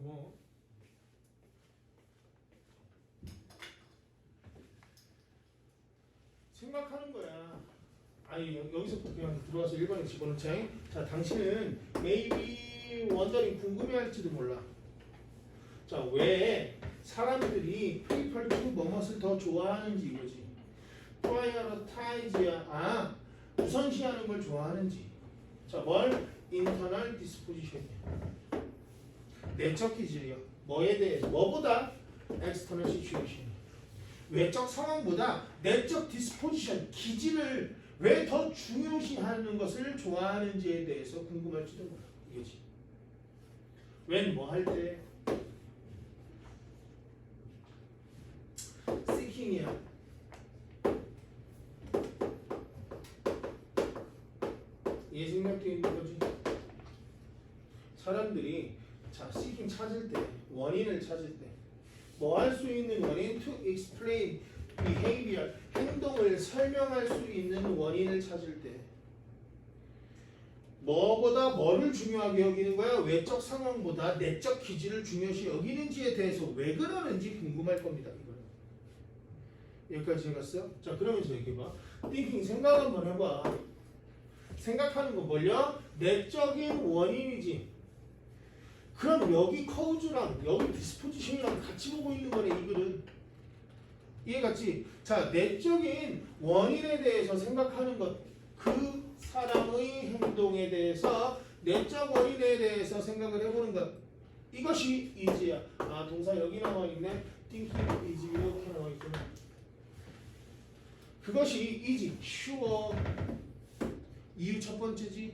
고마워. 생각하는 거야. 아니 여- 여기서부터 그냥 들어와서 1번에 집어넣자. 자, 당신은 maybe wondering 궁금해할지도 몰라. 자, 왜 사람들이 프리펄트 뭐뭇을 더 좋아하는지 이거지. 프라이어타이즈야. 아, 우선시하는 걸 좋아하는지. 자, 뭘? internal disposition이야. 내적 기질이요. 뭐에 대해서? 뭐보다? external situation. 외적 상황보다 내적 disposition, 기질을 왜 더 중요시하는 것을 좋아하는지에 대해서 궁금할지도 몰라. 이거지. 웬 뭐 할 때? seeking이야. 얘 생각도 있는 거지. 사람들이 자 seeking 찾을 때 원인을 찾을 때 뭐 할 수 있는 원인 to explain behavior 행동을 설명할 수 있는 원인을 찾을 때 뭐보다 뭐를 중요하게 여기는 거야? 외적 상황보다 내적 기질을 중요시 여기는지에 대해서 왜 그러는지 궁금할 겁니다 이거는. 여기까지 해갔어? 자 그러면서 얘기해 봐. thinking 생각 한번 해봐. 생각하는 거 뭘요? 내적인 원인이지 그럼 여기 커우즈랑 여기 디스포지션이랑 같이 보고 있는 거네 이 글은 이해갔지? 자 내적인 원인에 대해서 생각하는 것 그 사람의 행동에 대해서 내적 원인에 대해서 생각을 해보는 것. 이것이 이지야. 아 동사 여기 나와 있네. Thinking is 이렇게 나와 있구나. 그것이 이지. Sure. 이유 첫 번째지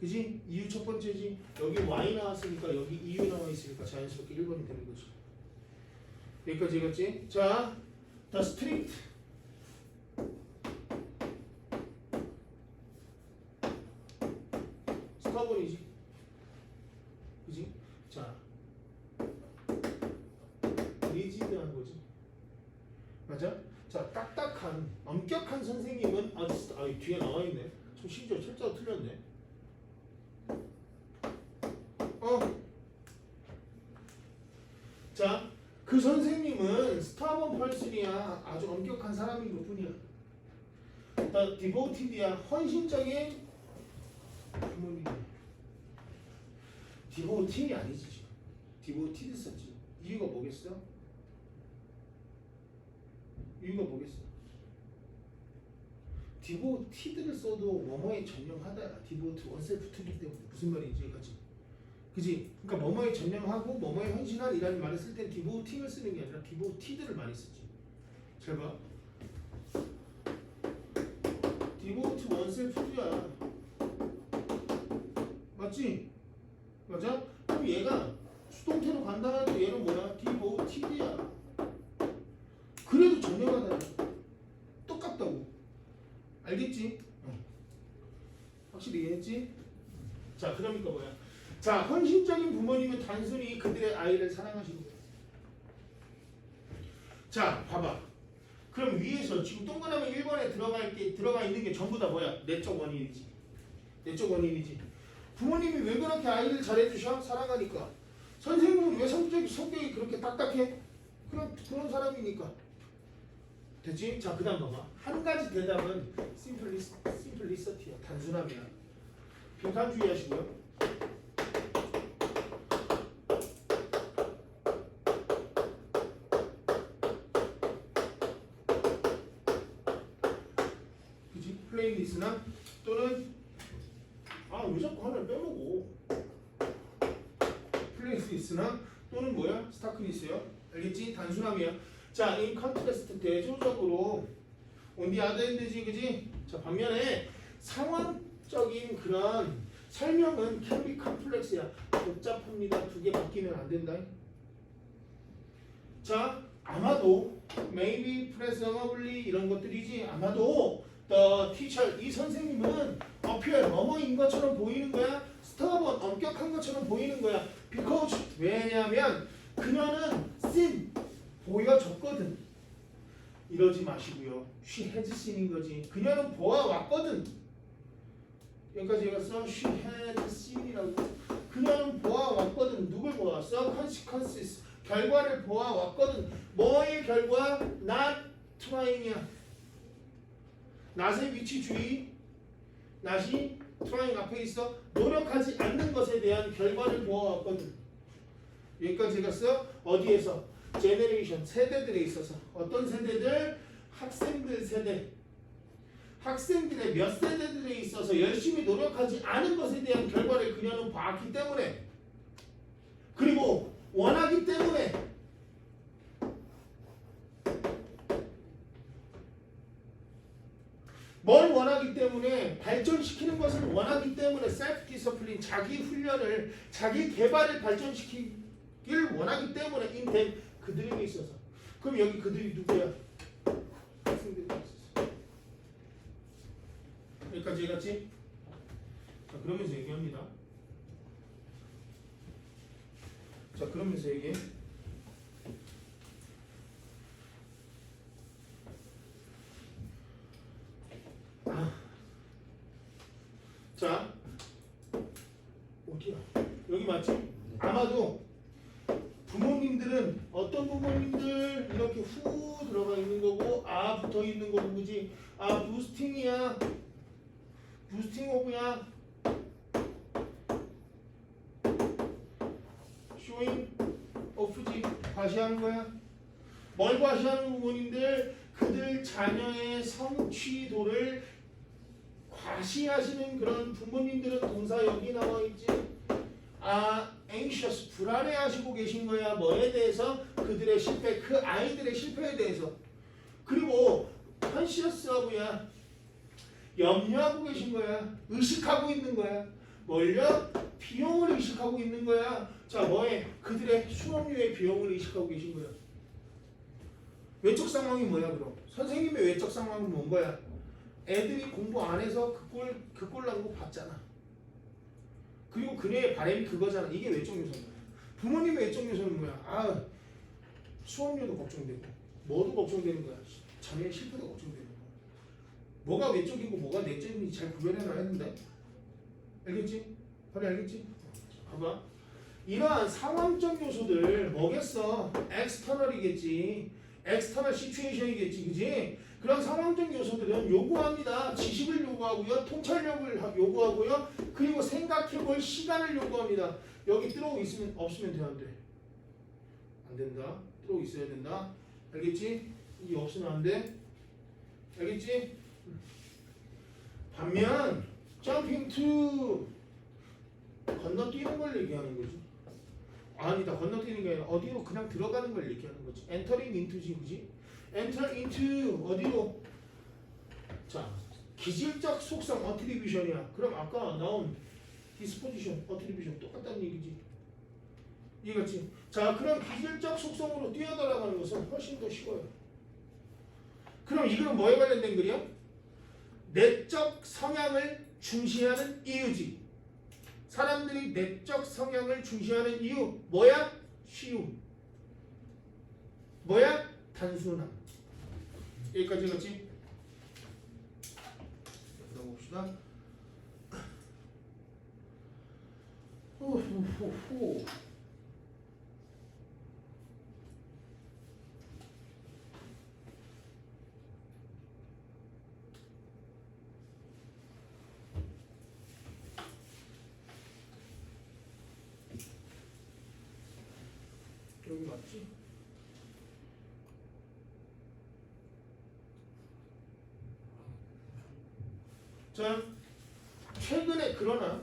그지? 이유 첫 번째지. 여기 y 나왔으니까 여기 이유 나와 있으니까 자연스럽게 1번이 되는 거지. 여기까지 읽었지? 자, the strict. 스타번이지. 그지? 자, 리지드한 거지. 맞아? 자, 딱딱한, 엄격한 선생님은 아, 아 뒤에 나와 있네. 저 심지어 철자가 틀렸네. 어. 자, 그 선생님은 스타번 펄슨이야. 아주 엄격한 사람인 것 뿐이야. 나 디보티드야. 헌신적인 부모님이야. 디보티이 아니지 지금. 디보티드 썼지. 이유가 뭐겠어? 이유가 뭐겠어? 디보티드를 써도 뭐뭐에 전념하다. 디보트 원셀프 투기 때문에 무슨 말인지 같이. 그지? 그러니까 뭐뭐에 전념하고 뭐뭐에 헌신한 이라는 말을 쓸때 디보팅을 쓰는 게 아니라 디보티드를 많이 쓰지. 잘 봐. 디보트 원셀프야. 맞지? 맞아? 그럼 얘가 수동태로 간다 해도 얘는 뭐야? 디보티드야. 그래도 전념하다. 똑같다고. 알겠지? 어. 확실히 이해했지? 자, 그러니까 뭐야? 자, 헌신적인 부모님은 단순히 그들의 아이를 사랑하시는 거예요. 자, 봐봐. 그럼 위에서 지금 동그라미 1번에 들어가, 게, 들어가 있는 게 전부 다 뭐야? 내적 원인이지. 내적 원인이지. 부모님이 왜 그렇게 아이를 잘해주셔? 사랑하니까. 선생님은 왜 성격이, 성격이 그렇게 딱딱해? 그런, 그런 사람이니까. 됐지? 자, 그 다음 봐봐. 한 가지 대답은 심플리스, 심플리서티야. 단순함이야. 빈칸 주의하시고요. 플레이리스나 또는 아 왜 자꾸 하나를 빼먹어? 플레이리스나 또는 뭐야? 스타크리스요? 알겠지? 단순함이야. 자, 이 컨트레스트 대조적으로 온디 아드엔드지 그지? 자 반면에 상황적인 그런 설명은 be complex야. 복잡합니다. 두 개 바뀌면 안 된다. 자 아마도 maybe presumably 이런 것들이지. 아마도 the teacher 이 선생님은 appear 뭐뭐인 것처럼 보이는 거야 stubborn 엄격한 것처럼 보이는 거야 because 왜냐면 그녀는 sin 보여졌거든 이러지 마시고요 she has seen인 거지 그녀는 보아왔거든 여기까지 읽었어 she had seen이라고 그녀는 보아왔거든 누굴 보아왔어? consequences 결과를 보아왔거든. 뭐의 결과? not trying이야. Not의 위치 주의. not이 trying 앞에 있어. 노력하지 않는 것에 대한 결과를 보아왔거든. 여기까지 갔어? 어디에서? 제네레이션 세대들에 있어서 어떤 세대들? 학생들 세대. 학생들의 몇 세대들에 있어서 열심히 노력하지 않은 것에 대한 결과를 그녀는 봤기 때문에 그리고 원하기 때문에 뭘 원하기 때문에 발전시키는 것을 원하기 때문에 셀프 디서플린 자기 훈련을 자기 개발을 발전시키길 원하기 때문에 인텐 그들에게 있어서 그럼 여기 그들이 누구야? 여기까지 해갔지? 자 그러면서 얘기합니다. 자 그러면서 얘기해. 자 어디야? 여기 맞지? 아마도 부모님들은 어떤 부모님들 이렇게 후 들어가 있는 거고 아 붙어 있는 거고 그지? 아 부스팅이야 부스팅 오브야 쇼잉 오프지 과시하는 거야 뭘 과시하는 부모님들 그들 자녀의 성취도를 과시하시는 그런 부모님들은 동사 여기 나와 있지. 아 anxious 불안해 하시고 계신 거야. 뭐에 대해서? 그들의 실패 그 아이들의 실패에 대해서. 그리고 conscious하고야. 염려하고 계신 거야. 의식하고 있는 거야. 뭘요 비용을 의식하고 있는 거야. 자 뭐에? 그들의 수업료의 비용을 의식하고 계신 거야. 외적 상황이 뭐야 그럼? 선생님의 외적 상황은 뭔 거야 애들이 공부 안 해서 그꼴 그꼴 나는 거 봤잖아 그리고 그녀의 바람이 그거잖아. 이게 외적 요소인 거야. 부모님의 외적 요소는 뭐야? 아 수업료도 걱정되고 뭐도 걱정되는 거야. 자녀의 실패도 걱정되는 거야. 뭐가 외적이고 뭐가 내적인지 잘 구별해놔야 된다. 알겠지? 바로 알겠지? 봐봐. 이러한 상황적 요소들 뭐겠어? 엑스터널이겠지. 엑스터널 시츄에이션이겠지. 그지? 그런 상황적 요소들은 요구합니다. 지식을 요구하고요. 통찰력을 하- 요구하고요. 그리고 생각해볼 시간을 요구합니다. 여기 들어오고 있으면 없으면 돼, 안 돼? 안 된다. 들어오고 있어야 된다. 알겠지? 이 없으면 안 돼. 알겠지? 반면 jumping to 건너뛰는 걸 얘기하는 거지. 아니다. 건너뛰는 게 아니라 어디로 그냥 들어가는 걸 얘기하는 거지. entering into지, 그지? enter into 어디로? 자, 기질적 속성 어트리뷰션이야. 그럼 아까 나온 disposition, 어트리뷰션 똑같다는 얘기지. 이해갔지? 자, 그럼 기질적 속성으로 뛰어들어가는 것은 훨씬 더 쉬워요. 그럼 이거는 뭐에 관련된 글이야? 내적 성향을 중시하는 이유지. 사람들이 내적 성향을 중시하는 이유 뭐야? 쉬움. 뭐야? 단순함. 여기까지 갔지? 들어봅시다. 호호호호. 여기 맞지? 자, 최근에 그러나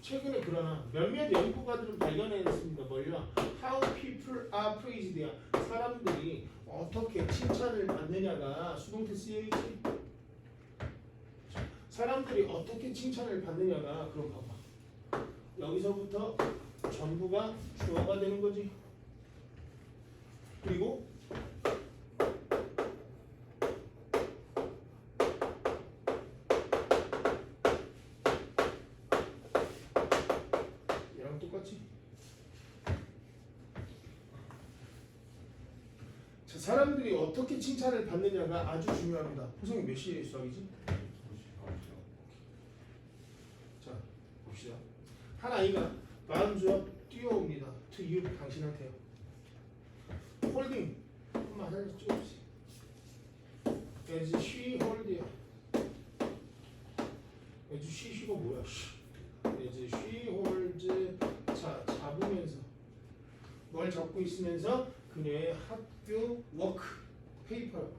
최근에 그러나 몇몇 연구가들은 발견해냈습니다. 뭘요? How people are praised야. 사람들이 어떻게 칭찬을 받느냐가 수동태 쓰여있지. 사람들이 어떻게 칭찬을 받느냐가 그럼 봐봐. 여기서부터 전부가 주어가 되는 거지. 그리고 자, 사람들이 어떻게 칭찬을 받느냐가 아주 중요합니다. 호성이 몇 시에 수학이지? 자, 봅시다. 한 아이가 다음 주어 뛰어옵니다. to you 당신한테요. 홀딩 한번 하나 찍어주세요. as she hold이야. as she she가 뭐야? 씨. as she holds 자 잡으면서 뭘 잡고 있으면서 그녀의 학교 워크 페이퍼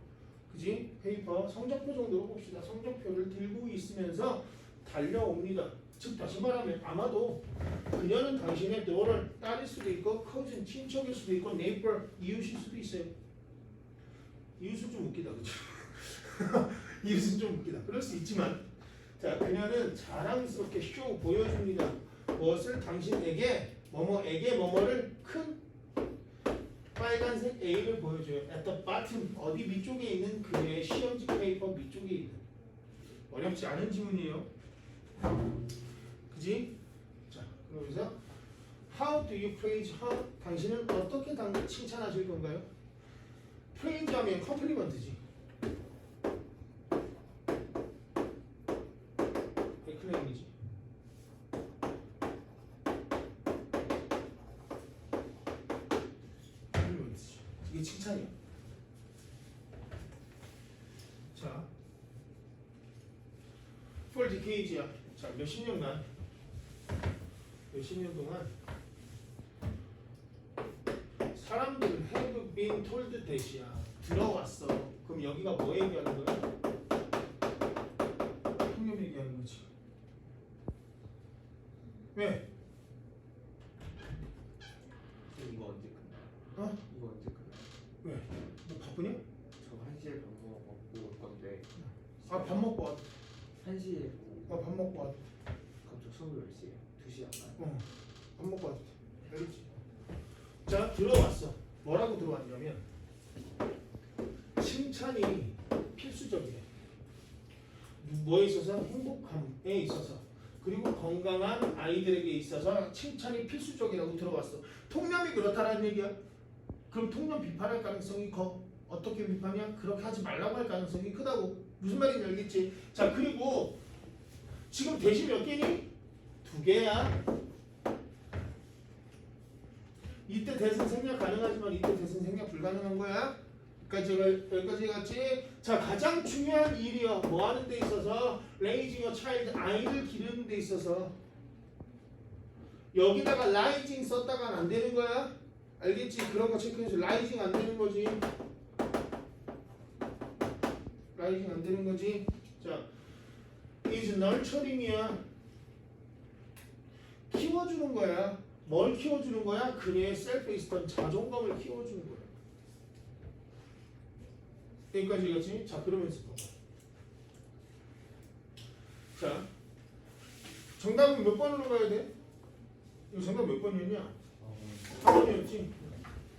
그지 페이퍼 성적표 정도로 봅시다. 성적표를 들고 있으면서 달려옵니다. 즉 다시 말하면 아마도 그녀는 당신의 daughter 딸일 수도 있고 cousin 친척일 수도 있고 neighbor 이웃일 수도 있어요. 이웃은 좀 웃기다 그죠? 이웃은 좀 웃기다. 그럴 수 있지만 자 그녀는 자랑스럽게 쇼 보여줍니다. 무엇을 당신에게 뭐뭐에게 뭐뭐를 큰 빨간색 A를 보여줘요. at the bottom 어디 밑쪽에 있는 그녀의 시험지 페이퍼 밑쪽에 있는 어렵지 않은 지문이에요. 그지? 자, 그러면서 How do you praise her? 당신은 어떻게 당 칭찬하실 건가요? praise 하면 컴플리먼트지. 이게 칭찬이야. 자, for decade야. 자, 몇십 년간 몇십 년 동안 사람들은 have been told that이야 들어왔어 그럼 여기가 뭐 얘기하는 거야? 통념 얘기하는 거지 왜? 이거 언제 끝나? 어? 이거 언제 끝나? 왜? 너 바쁘냐? 저 1시에 밥 먹고 올 건데 아 밥 먹고 왔 1시에 아, 밥 먹고 왔 갑자기 수업 몇 시에? 2시 안 가요? 어, 밥 먹고 왔지 알겠지? 자 들어왔어 뭐라고 들어왔냐면 칭찬이 필수적이래 뭐에 있어서 행복함에 있어서 그리고 건강한 아이들에게 있어서 칭찬이 필수적이라고 들어왔어 통념이 그렇다라는 얘기야 그럼 통념 비판할 가능성이 커 어떻게 비판이야? 그렇게 하지 말라고 할 가능성이 크다고 무슨 말인지 알겠지? 자 그리고 지금 대시 몇 개니? 두 개야 이때 대신 생략 가능하지만 이때 대신 생략 불가능한 거야. 여기까지 여기까지 갔지. 자 가장 중요한 일이요. 뭐 하는 데 있어서 레이징 어 차일드 아이를 기르는 데 있어서 여기다가 라이징 썼다가는 안 되는 거야. 알겠지? 그런 거 체크해서 라이징 안 되는 거지. 라이징 안 되는 거지. 자 is nurturing이야. 키워주는 거야. 뭘 키워주는 거야? 그녀의 셀프 이스턴 자존감을 키워주는 거야. 여기까지 이거지? 자 그러면서. 자 정답은 몇 번으로 가야 돼? 이거 정답 몇 번이었냐? 4번이었지.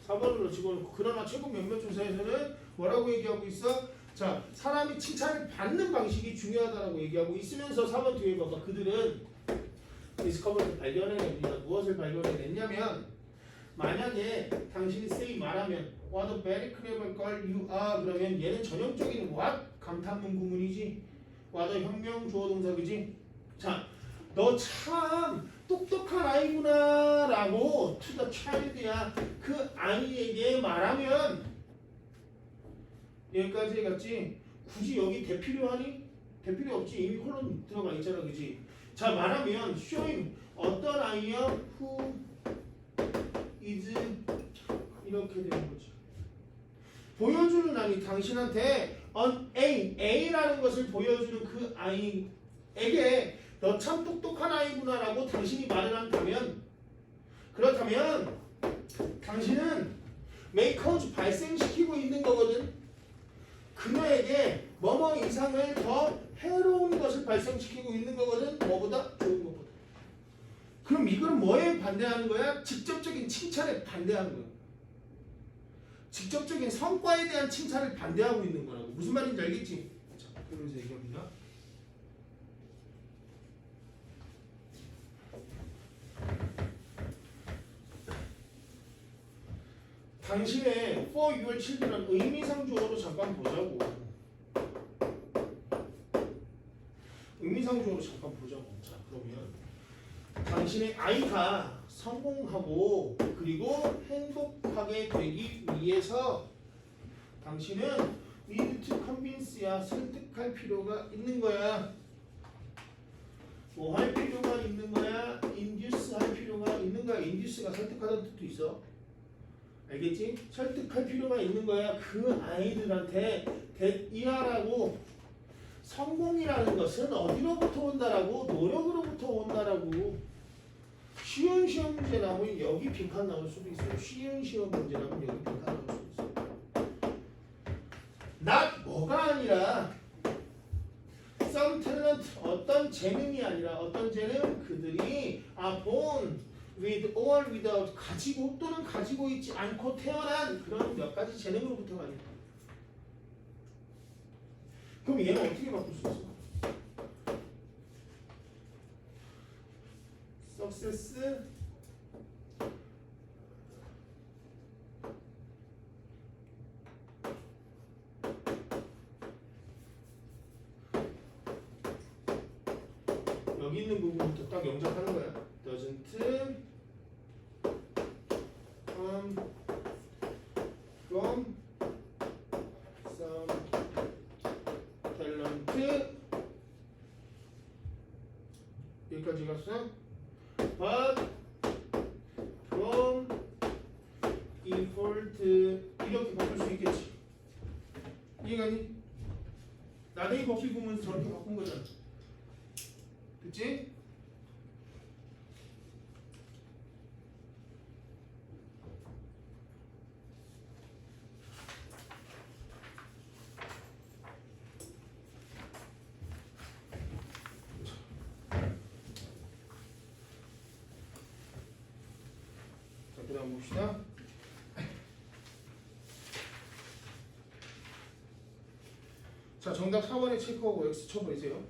4번으로 집어넣고 그러나 최근 몇몇 조사에서는 뭐라고 얘기하고 있어? 자 사람이 칭찬을 받는 방식이 중요하다라고 얘기하고 있으면서 4번 뒤에 봐봐 그들은 디스커버를 발견해냅니다. 무엇을 발견해냈냐면 만약에 당신이 say 말하면 What a very clever girl you are. 그러면 얘는 전형적인 what? 감탄문 구문이지. What a 혁명 주어 동사 그지. 자, 너 참 똑똑한 아이구나 라고 to the child야. 그 아이에게 말하면 여기까지 갔지? 굳이 여기 대필요하니? 대필요 없지. 이미 콜론 들어가 있잖아 그지? 자 말하면 showing 어떤 아이야? who is 이렇게 되는 거지 보여주는 아이 당신한테 on A A라는 것을 보여주는 그 아이에게 너 참 똑똑한 아이구나라고 당신이 말을 한다면 그렇다면 당신은 메이커즈 발생시키고 있는 거거든. 그녀에게 뭐뭐 이상을 더 해로운 것을 발생시키고 있는 거거든. 뭐보다 좋은 것보다. 그럼 이거는 뭐에 반대하는 거야? 직접적인 칭찬에 반대하는 거야 직접적인 성과에 대한 칭찬을 반대하고 있는 거라고. 무슨 말인지 알겠지? 자 그러면서 얘기합니다. 당신의 for your children 의미상 주어로 잠깐 보자고. 의미상 주어로 잠깐 보자고. 자 그러면 당신의 아이가 성공하고 그리고 행복하게 되기 위해서 당신은 need to convince야 설득할 필요가 있는 거야. 뭐 할 필요가 있는 거야? induce 할 필요가 있는 거야. induce가 설득하다는 뜻도 있어. 알겠지? 설득할 필요가 있는 거야. 그 아이들한테 대이하라고 성공이라는 것은 어디로부터 온다라고 노력으로부터 온다라고 쉬운 시험 문제 나오면 여기 빈칸 나올 수도 있어요. 쉬운 시험 문제 나오면 여기 빈칸 나올 수도 있어요. not 뭐가 아니라 some talent 어떤 재능이 아니라 어떤 재능 그들이 are born with or without 가지고 또는 가지고 있지 않고 태어난 그런 몇 가지 재능으로부터가 아니다. 그럼 얘는 어떻게 바꿀 수 있어? Success 여기 있는 부분부터 딱 영작하는 거야. doesn't come from some talent 여기까지 갔어? But from effort 이렇게 바꿀 수 있겠지 이해가 니? 나대기 버피 보면서 저렇게 바꾼 거잖아 그치? 다음 봅시다. 자, 정답 4번에 체크하고 X 쳐버리세요.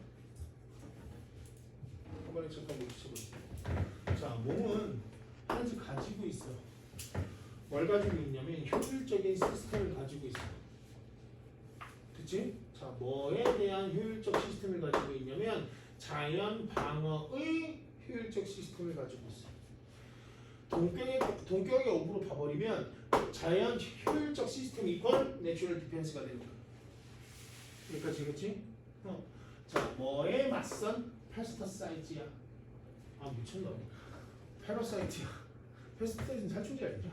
4번에 체크하고 X 쳐버리세요. 자, 몸은 하나씩 가지고 있어. 뭘 가지고 있냐면 효율적인 시스템을 가지고 있어. 그치? 자, 뭐에 대한 효율적 시스템을 가지고 있냐면 자연 방어의 효율적 시스템을 가지고 있어. 동격의 동격의 업으로 봐버리면 자연 효율적 시스템 이퀄 내추럴 디펜스가 되는 거야. 여기까지 그렇지? 어. 자, 뭐에 맞선 패스터사이트야. 아 미쳤나? 패러사이트야. 패스터사이트는 살충제 아니죠?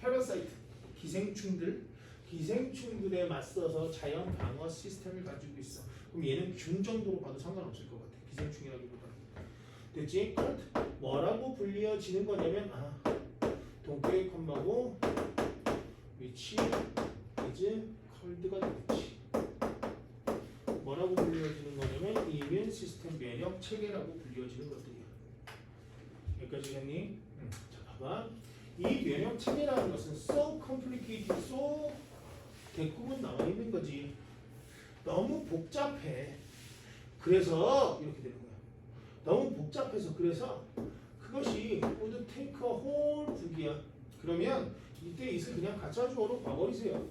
패러사이트 기생충들 기생충들에 맞서서 자연 방어 시스템을 가지고 있어. 그럼 얘는 균 정도로 봐도 상관없을 것 같아. 기생충이라기보다. 됐지? 뭐라고 불리어지는 거냐면 아 동격의 컴마고 위치 이즈 컬드가 되겠지. 뭐라고 불리어지는 거냐면 이면 시스템 면역 체계라고 불리어지는 것들이야. 여기까지 했니? 자 봐봐. 이 면역 체계라는 것은 so complicated, so 대꾸문 나와 있는 거지. 너무 복잡해. 그래서 이렇게 되는 거야. 너무 복잡해서 그래서 그것이 would take a whole 북이야. 그러면 이때 이을 그냥 가짜 주어로 봐버리세요.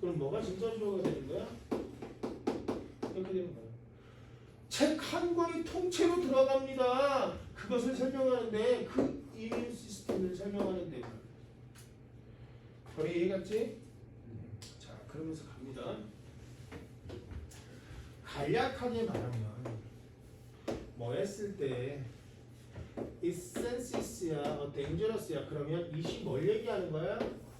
그럼 뭐가 진짜 주어가 되는 거야? 이렇게 되는 거야. 책 한 권이 통째로 들어갑니다. 그것을 설명하는데 그 이면 시스템을 설명하는데 거의 이해갔지? 자 그러면서 갑니다. 간략하게 말하면 뭐 했을 때 is sensis야, 어, dangerous야 그러면 이시 뭘 얘기하는 거야?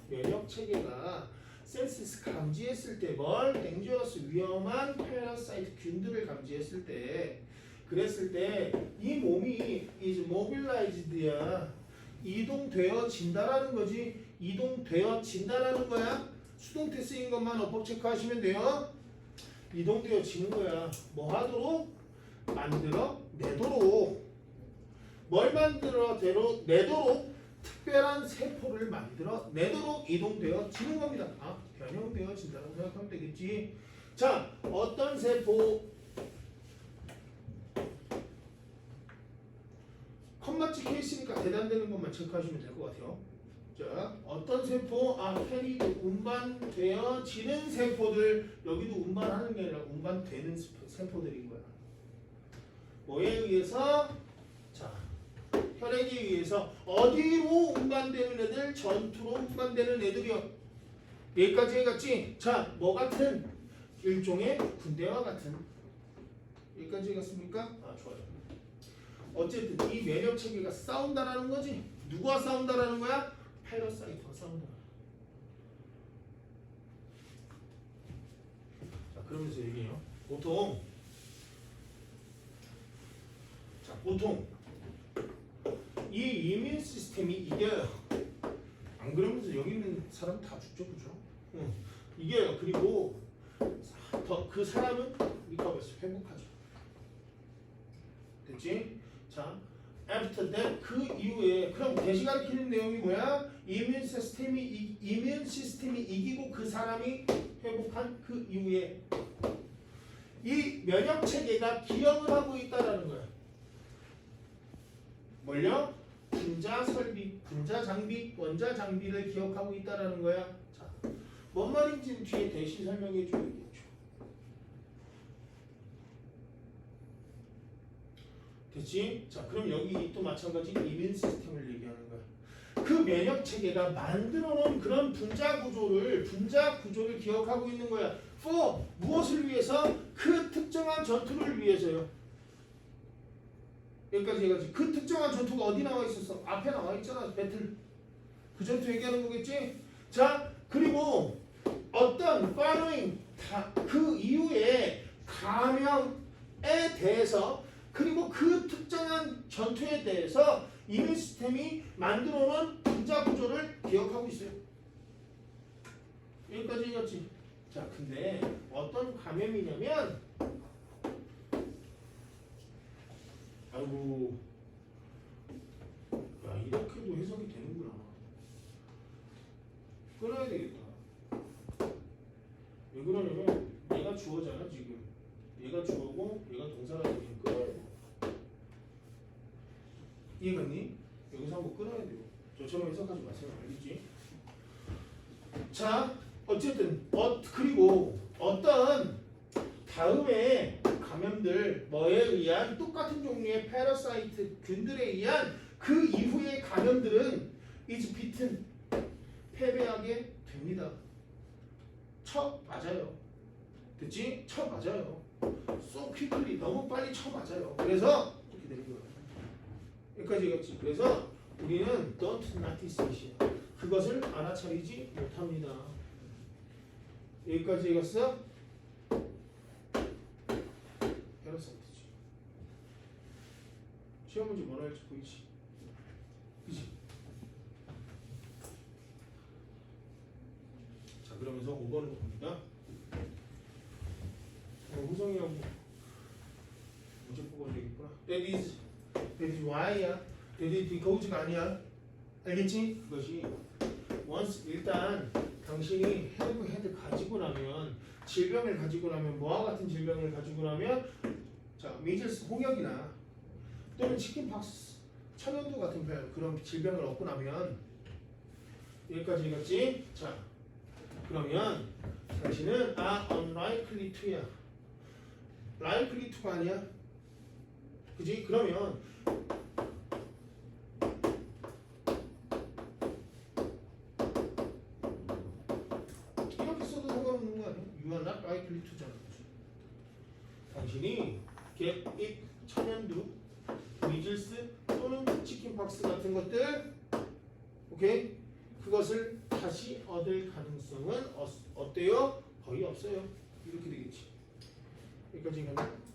면역 체계가 sensis 감지했을 때 뭘? dangerous 위험한 parasite 균들을 감지했을 때. 그랬을 때 이 몸이 is mobilized야. 이동되어진다라는 거지. 이동되어진다라는 거야. 수동태 쓰인 것만 어법 체크하시면 돼요. 이동되어지는 거야. 뭐 하도록 만들어 내도록 뭘 만들어 내로 내도록 특별한 세포를 만들어 내도록 이동되어지는 겁니다. 아 변형되어진다고 생각하면 되겠지. 자 어떤 세포 컴마 찍혀 있으니까 대단되는 것만 체크하시면 될 것 같아요. 자 어떤 세포 아 캐리 운반되어지는 세포들 여기도 운반하는 게 아니라 운반되는 세포- 세포들인 거야. 뭐에 의해서 자 떠내기 위해서 어디로 운반되는 애들? 전투로 운반되는 애들이요. 여기까지 해갔지? 자, 뭐 같은? 일종의 군대와 같은. 여기까지 해갔습니까? 아, 좋아요. 어쨌든 이 면역 체계가 싸운다라는 거지. 누가 싸운다라는 거야? 파이러사이트가 싸운다. 자, 그러면서 얘기해요. 보통 자, 보통 이 이민 시스템이 이겨요. 안 그러면서 여기 있는 사람 다 죽죠, 그죠? 응. 이겨요. 그리고 더 그 사람은 리커버스 회복하죠. 됐지? 자, after that 그 이후에 그럼 대시 가리키는 내용이 뭐야? 이민 시스템이 이, 이민 시스템이 이기고 그 사람이 회복한 그 이후에 이 면역 체계가 기억을 하고 있다라는 거야. 뭘요? 분자 설비, 분자 장비, 원자 장비를 기억하고 있다라는 거야. 자, 뭔 말인지는 뒤에 대신 설명해 줘야겠죠. 됐지? 자, 그럼 여기 또 마찬가지 이민 시스템을 얘기하는 거야. 그 면역 체계가 만들어 놓은 그런 분자 구조를 분자 구조를 기억하고 있는 거야. for 무엇을 위해서? 그 특정한 전투를 위해서요. 여기까지 해가지고 그 특정한 전투가 어디 나와 있었어? 앞에 나와 있잖아. 배틀. 그 전투 얘기하는 거겠지? 자, 그리고 어떤 following 다- 그 이후에 감염에 대해서 그리고 그 특정한 전투에 대해서 이민 시스템이 만들어 놓은 분자 구조를 기억하고 있어요. 여기까지 얘기했지. 자, 근데 어떤 감염이냐면 아이고 야 이렇게도 해석이 되는구나. 끊어야 되겠다. 왜 그러냐면 얘가 주어잖아 지금. 얘가 주어고 얘가 동사가 되면 끊어야 돼. 이해갔니? 여기서 한번 끊어야 돼요. 저처럼 해석하지 마세요. 알겠지? 자, 어쨌든 어 그리고 어떤 다음에 감염들 뭐에 의한 똑같은 종류의 패러사이트 균들에 의한 그 이후의 감염들은 이즈 비튼 패배하게 됩니다. 쳐 맞아요. 됐지? 쳐 맞아요. quickly 너무 빨리 쳐 맞아요. 그래서 이렇게 되는 거예요. 여기까지 얘기했지. 그래서 우리는 don't notice it. 그것을 알아차리지 못합니다. 여기까지 얘기했어? 패러사이트지. 시험 문제 뭐라 할지 보이지? 그지? 자 그러면서 5번으로 봅니다. 어, 후성이하고 문제 뽑아야 되겠구나. That is, that is why야. That is because가 아니야. 알겠지? 그것이 once 일단 당신이 have had 가지고 나면 질병을 가지고 나면 뭐와 같은 질병을 가지고 나면 자 미즐스 홍역이나 또는 치킨 박스 천연두 같은 별 그런 질병을 얻고 나면 여기까지 읽었지? 자 그러면 당신은 아 unlikely to야 likely to가 아니야 그지? 그러면 이렇게 써도 상관없는 거 아니야? You are not likely to잖아? 당신이 get it 천연두 미즐스 또는 치킨박스 같은 것들 오케이 그것을 다시 얻을 가능성은 어, 어때요? 거의 없어요. 이렇게 되겠지. 여기까지 가면